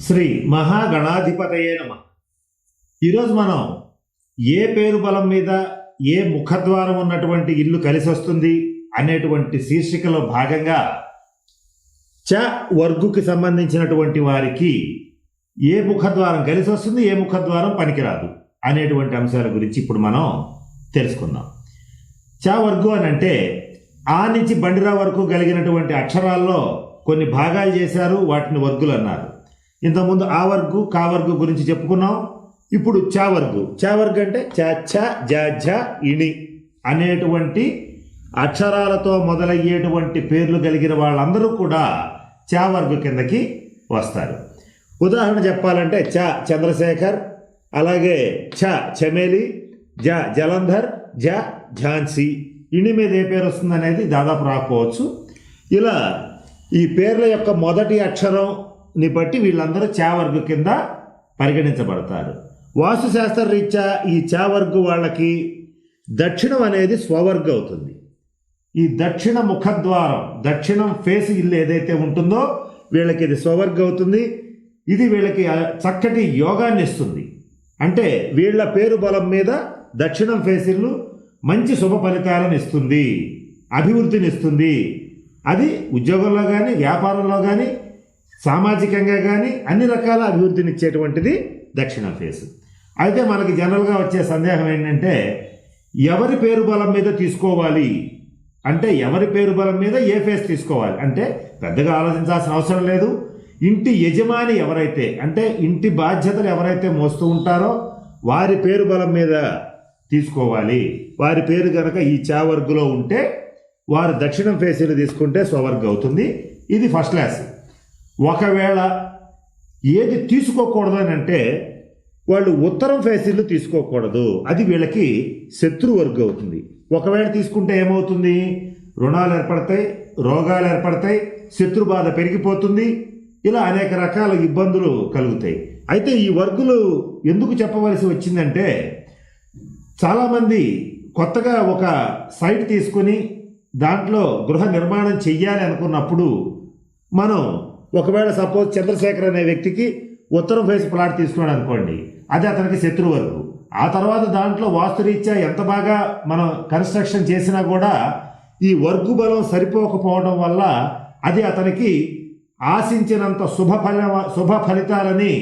శ్రీ మహాగణాధిపతయే నమ. ఈరోజు మనం ఏ పేరు బలం మీద ఏ ముఖద్వారం ఉన్నటువంటి ఇల్లు కలిసి వస్తుంది అనేటువంటి శీర్షికలో భాగంగా చ వర్గుకి సంబంధించినటువంటి వారికి ఏ ముఖద్వారం కలిసి వస్తుంది ఏ ముఖద్వారం పనికిరాదు అనేటువంటి అంశాల గురించి ఇప్పుడు మనం తెలుసుకుందాం. చ వర్గు అని అంటే ఆ నుంచి బండిరా వరకు కలిగినటువంటి అక్షరాల్లో కొన్ని భాగాలు చేశారు వాటిని వర్గులు అన్నారు. ఇంతకుముందు ఆ వర్గు కా వర్గు గురించి చెప్పుకున్నాం. ఇప్పుడు చా వర్గు. చా వర్గు అంటే చ ఛ జ ఝ ఇణి అనేటువంటి అక్షరాలతో మొదలయ్యేటువంటి పేర్లు కలిగిన వాళ్ళందరూ కూడా చా వర్గు కిందకి వస్తారు. ఉదాహరణ చెప్పాలంటే చ చంద్రశేఖర్ అలాగే చ చమేలి జ జలంధర్ జ ఝాన్సీ. ఇణి మీద ఏ పేరు వస్తుంది అనేది దాదాపు రాకపోవచ్చు. ఇలా ఈ పేర్ల యొక్క మొదటి అక్షరం ని బట్టి వీళ్ళందరూ చావర్గు కింద పరిగణించబడతారు. వాస్తుశాస్త్ర రీత్యా ఈ చావర్గు వాళ్ళకి దక్షిణం అనేది స్వవర్గ అవుతుంది. ఈ దక్షిణ ముఖద్వారం దక్షిణం ఫేస్ ఇల్లు ఏదైతే ఉంటుందో వీళ్ళకి ఇది స్వవర్గ అవుతుంది. ఇది వీళ్ళకి చక్కటి యోగాన్ని ఇస్తుంది. అంటే వీళ్ళ పేరు బలం మీద దక్షిణం ఫేస్ ఇల్లు మంచి శుభ ఫలితాలను ఇస్తుంది అభివృద్ధిని ఇస్తుంది. అది ఉద్యోగంలో కానీ వ్యాపారంలో కానీ సామాజికంగా కానీ అన్ని రకాల అభివృద్ధిని ఇచ్చేటువంటిది దక్షిణ ఫేస్. అయితే మనకి జనరల్గా వచ్చే సందేహం ఏంటంటే ఎవరి పేరు బలం మీద తీసుకోవాలి? అంటే ఎవరి పేరు బలం మీద ఏ ఫేస్ తీసుకోవాలి? అంటే పెద్దగా ఆలోచించాల్సిన అవసరం లేదు. ఇంటి యజమాని ఎవరైతే అంటే ఇంటి బాధ్యతలు ఎవరైతే మోస్తూ ఉంటారో వారి పేరు బలం మీద తీసుకోవాలి. వారి పేరు కనుక ఈ చావర్గులో ఉంటే వారు దక్షిణం ఫేసీలు తీసుకుంటే స్వవర్గ్ అవుతుంది. ఇది ఫస్ట్ క్లాస్. ఒకవేళ ఏది తీసుకోకూడదు అని అంటే వాళ్ళు ఉత్తరం ఫేసీలు తీసుకోకూడదు. అది వీళ్ళకి శత్రువర్గం అవుతుంది. ఒకవేళ తీసుకుంటే ఏమవుతుంది? రుణాలు ఏర్పడతాయి రోగాలు ఏర్పడతాయి శత్రు బాధ పెరిగిపోతుంది ఇలా అనేక రకాల ఇబ్బందులు కలుగుతాయి. అయితే ఈ వర్గులు ఎందుకు చెప్పవలసి వచ్చిందంటే చాలామంది కొత్తగా ఒక సైట్ తీసుకుని దాంట్లో గృహ నిర్మాణం చెయ్యాలి అనుకున్నప్పుడు మనం ఒకవేళ సపోజ్ చంద్రశేఖర్ అనే వ్యక్తికి ఉత్తరం ఫేస్ ప్లాట్ తీసుకున్నాడు అనుకోండి అది అతనికి శత్రువర్గు ఆ తర్వాత దాంట్లో వాస్తురీత్యా ఎంత బాగా మనం కన్స్ట్రక్షన్ చేసినా కూడా ఈ వర్గు బలం సరిపోకపోవడం వల్ల అది అతనికి ఆశించినంత శుభ ఫల శుభ ఫలితాలని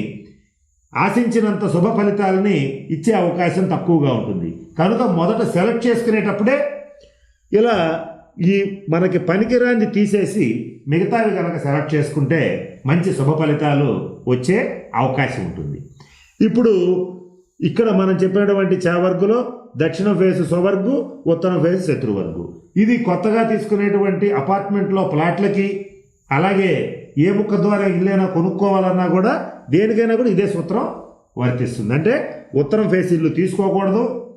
ఆశించినంత శుభ ఫలితాలని ఇచ్చే అవకాశం తక్కువగా ఉంటుంది. కనుక మొదట సెలెక్ట్ చేసుకునేటప్పుడే ఇలా ఈ మనకి పనికిరాన్ని తీసేసి మిగతావి కనుక సెలెక్ట్ చేసుకుంటే మంచి శుభ ఫలితాలు వచ్చే అవకాశం ఉంటుంది. ఇప్పుడు ఇక్కడ మనం చెప్పినటువంటి చావర్గులో దక్షిణ ఫేస్ స్వవర్గు ఉత్తరం ఫేస్ శత్రువర్గు. ఇది కొత్తగా తీసుకునేటువంటి అపార్ట్మెంట్లో ప్లాట్లకి అలాగే ఏ ముక్క ద్వారా ఇల్లైనా కొనుక్కోవాలన్నా కూడా దేనికైనా కూడా ఇదే సూత్రం వర్తిస్తుంది. అంటే ఉత్తరం ఫేస్ ఇల్లు తీసుకోకూడదు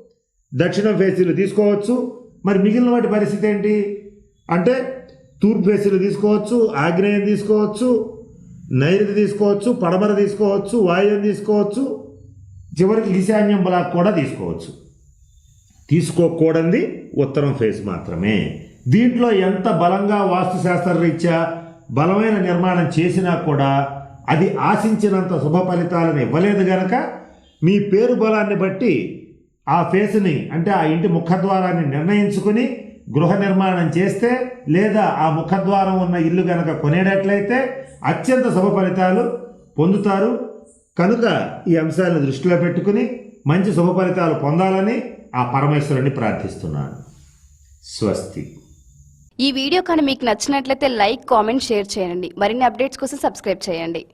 దక్షిణం ఫేస్ ఇల్లు తీసుకోవచ్చు మరి మిగిలిన వాటి పరిస్థితి ఏంటి? అంటే తూర్పు ఫేసీలు తీసుకోవచ్చు ఆగ్నేయం తీసుకోవచ్చు నైరుతి తీసుకోవచ్చు పడమర తీసుకోవచ్చు వాయువ్యం తీసుకోవచ్చు చివరికి ఈశాన్యం బ్లాక్ కూడా తీసుకోవచ్చు. తీసుకోకూడంది ఉత్తరం ఫేస్ మాత్రమే. దీంట్లో ఎంత బలంగా వాస్తుశాస్త్ర రీత్యా బలమైన నిర్మాణం చేసినా కూడా అది ఆశించినంత శుభ ఫలితాలను ఇవ్వలేదు గనక మీ పేరు బలాన్ని బట్టి ఆ ఫేస్ని అంటే ఆ ఇంటి ముఖద్వారాన్ని నిర్ణయించుకుని గృహ నిర్మాణం చేస్తే లేదా ఆ ముఖద్వారం ఉన్న ఇల్లు గనక కొనేటట్లయితే అత్యంత శుభ ఫలితాలు పొందుతారు. కనుక ఈ అంశాలను దృష్టిలో పెట్టుకుని మంచి శుభ ఫలితాలు పొందాలని ఆ పరమేశ్వరుని ప్రార్థిస్తున్నాను. స్వస్తి. ఈ వీడియో కానీ మీకు నచ్చినట్లయితే లైక్ కామెంట్ షేర్ చేయండి. మరిన్ని అప్డేట్స్ కోసం సబ్స్క్రైబ్ చేయండి.